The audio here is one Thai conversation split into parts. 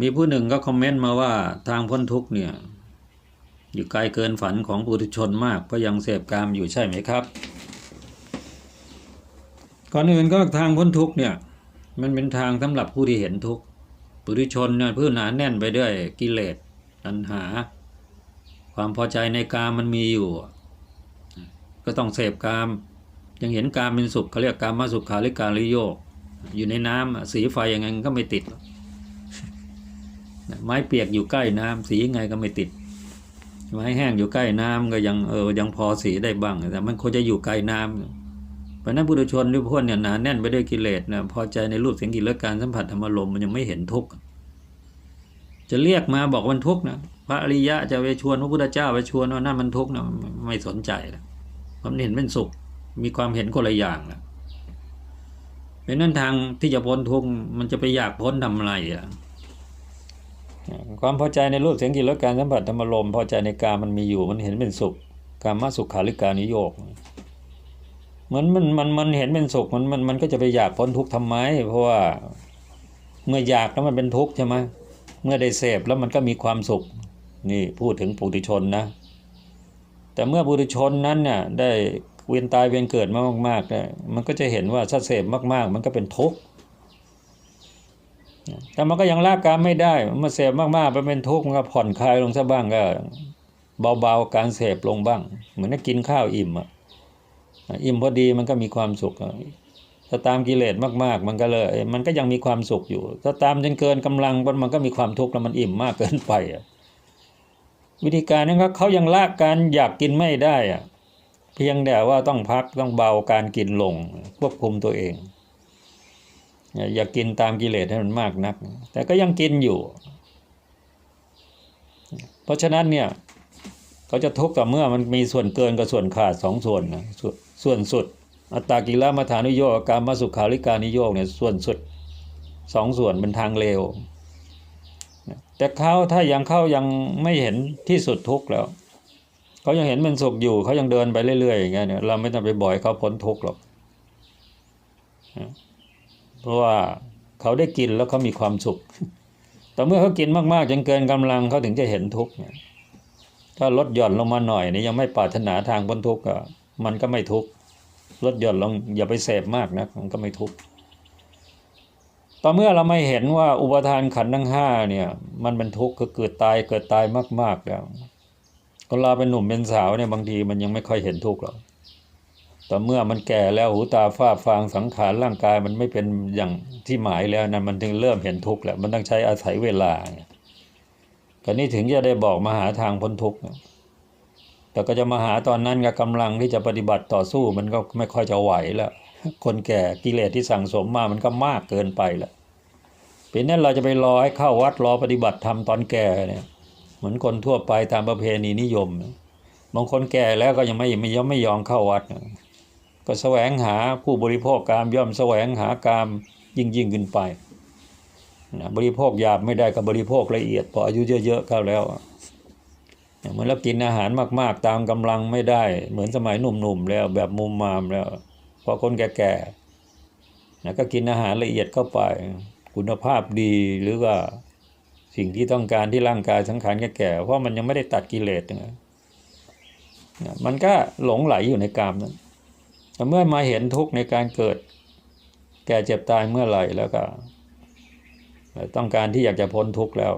มีผู้หนึ่งก็คอมเมนต์มาว่าทางพ้นทุกเนี่ย อยู่ไกลเกินฝันของปุถุชนมากเพราะยังเสพกามอยู่ใช่ไหมครับ ก่อนอื่นก็ทางพ้นทุกเนี่ย มันเป็นทางสำหรับผู้ที่เห็นทุกปุถุชนเนี่ยพื้นหนาแน่นไปด้วยกิเลสตัณหา ความพอใจในกามมันมีอยู่ ก็ต้องเสพกาม ยังเห็นกามเป็นสุขเขาเรียกกามมาสุขขาริการิโยก อยู่ในน้ำอะสีไฟยังไงก็ไม่ติดหรอก ไม้เปียกอยู่ใกล้น้ำสียังไงก็ไม่ติด ไม้แห้งอยู่ใกล้น้ำก็ยังเออยังพอสีได้บ้าง แต่มันควรจะอยู่ไกลน้ำเพราะนั้นปุถุชนหรือพวกเนี่ยหนาแน่นไปด้วยกิเลสนะพอใจในรูปเสียงกลิ่นรสการสัมผัสธรรมารมมันยังไม่เห็นทุกข์จะเรียกมาบอกมันทุกข์นะพระอริยะจะไปชวนพระพุทธเจ้าไปชวนว่านั่นมันทุกข์นะไม่สนใจแล้วความเห็นเป็นสุข มีความเห็นคนละอย่างแล้วเพราะนั้นทางที่จะพ้นทุกข์มันจะไปอยากพ้นทำอะไรอะ ความพอใจในรูปเสียงกลิ่นรสการสัมผัสธรรมารมพอใจในกามมันมีอยู่มันเห็นเป็นสุขกามาสุขขาริการนิโยกเหมือนมันมันมันเห็นเป็นสุขมันมันมันก็จะไปอยากพ้นทุกข์ทำไม เพราะว่าเมื่ออยากแล้วมันเป็นทุกข์ใช่ไหมเมื่อได้เสพแล้วมันก็มีความสุข นี่พูดถึงปุถุชนนะ แต่เมื่อปุถุชนนั้นเนี่ยได้เวียนตายเวียนเกิดมามากๆเนี่ยมันก็จะเห็นว่าถ้าเสพมาก ๆ มันก็เป็นทุกข์ แต่มันก็ยังละกามไม่ได้มาเสพมากๆไปเป็นทุกข์มันก็ผ่อนคลายลงซะบ้างก็ เบาๆการเสพลงบ้าง เหมือนกินข้าวอิ่มอะอิ่มพอดีมันก็มีความสุขถ้าตามกิเลสมากๆ มันก็เลย มันก็ยังมีความสุขอยู่ ถ้าตามจนเกินกำลังมันก็มีความทุกข์แล้วมันอิ่มมากเกินไปอะวิธีการนี้ครับเขายังละการอยากกินไม่ได้อะเพียงแต่ว่าต้องพักต้องเบาการกินลงควบคุมตัวเอง อย่าอย่ากินตามกิเลสให้มันมากนัก แต่ก็ยังกินอยู่ เพราะฉะนั้นเนี่ยเขาจะทุกข์กับเมื่อมันมีส่วนเกินกับส่วนขาดสองส่วนนะส่วนส่วนสุด อัตตากิลมัฐานุโยกการมาสุขาริการนิโยกเนี่ยส่วนสุดสองส่วนเป็นทางเลวแต่เขาถ้ายังเข้ายังไม่เห็นที่สุดทุกข์แล้วเขายังเห็นมันสุขอยู่เขายังเดินไปเรื่อยๆอย่างเงี้ยเนี่ยเราไม่ต้องไปบ่อยเขาพ้นทุกข์หรอก เพราะว่าเขาได้กินแล้วเขามีความสุข แต่เมื่อเขากินมากๆจนเกินกำลังเขาถึงจะเห็นทุกข์เนี่ยถ้าลดหย่อนลงมาหน่อยนี่ยังไม่ปรารถนาทางพ้นทุกข์ก็มันก็ไม่ทุกข์ลดหย่อนลงอย่าไปเสพมากนะมันก็ไม่ทุกข์ต่อเมื่อเราไม่เห็นว่าอุปทานขันทั้งห้าเนี่ย มันเป็นทุกข์คือเกิดตายเกิดตายมากๆแล้วคนเราเป็นหนุ่มเป็นสาวเนี่ยบางทีมันยังไม่ค่อยเห็นทุกข์หรอก ต่เมื่อมันแก่แล้วหูตาฝ้าฟางสังขารร่างกายมันไม่เป็นอย่างที่หมายแล้วนะมันถึงเริ่มเห็นทุกข์แล้วมันต้องใช้อาศัยเวลาก็นี้ถึงจะได้บอกมาหาทางพ้นทุกข์แต่ก็จะมาหาตอนนั้นกับกำลังที่จะปฏิบัติต่อสู้มันก็ไม่ค่อยจะไหวแล้วคนแก่กิเลสที่สั่งสมมามันก็มากเกินไปแล้วเป็นนั้นเราจะไปรอให้เข้าวัดรอปฏิบัติธรรมตอนแก่เนี่ยเหมือนคนทั่วไปตามประเพณีนิยม บางคนแก่แล้วก็ยังไม่ไม่ยอมไม่ยอมเข้าวัด ก็แสวงหาผู้บริโภคกามย่อมแสวงหากามยิ่งยิ่งขึ้นไปนะบริโภคหยาบไม่ได้กับบริโภคละเอียดพออายุเยอะๆเข้าแล้วเหมือนเรากินอาหารมากๆ ตามกำลังไม่ได้ เหมือนสมัยหนุ่มๆแล้วแบบมุมมามแล้วพอคนแก่ๆนะก็กินอาหารละเอียดเข้าไป คุณภาพดีหรือว่าสิ่งที่ต้องการที่ร่างกายสังขารแก่ๆเพราะมันยังไม่ได้ตัดกิเลสนะมันก็หลงไหลอยู่ในกามนั้น แต่เมื่อมาเห็นทุกข์ในการเกิด แก่เจ็บตายเมื่อไหร่แล้วก็ต้องการที่อยากจะพ้นทุกข์แล้ว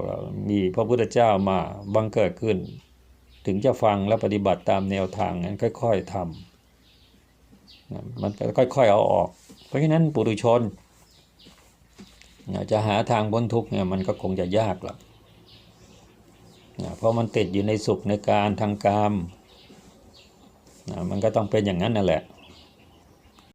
มีพระพุทธเจ้ามาบังเกิดขึ้น ถึงจะฟังและปฏิบัติตามแนวทางนั้นค่อยๆทำมันค่อยๆเอาออก เพราะฉะนั้นปุถุชนจะหาทางพ้นทุกข์เนี่ยมันก็คงจะยากหรอกเพราะมันติดอยู่ในสุขในการทางกามมันก็ต้องเป็นอย่างนั้นนั่นแหละ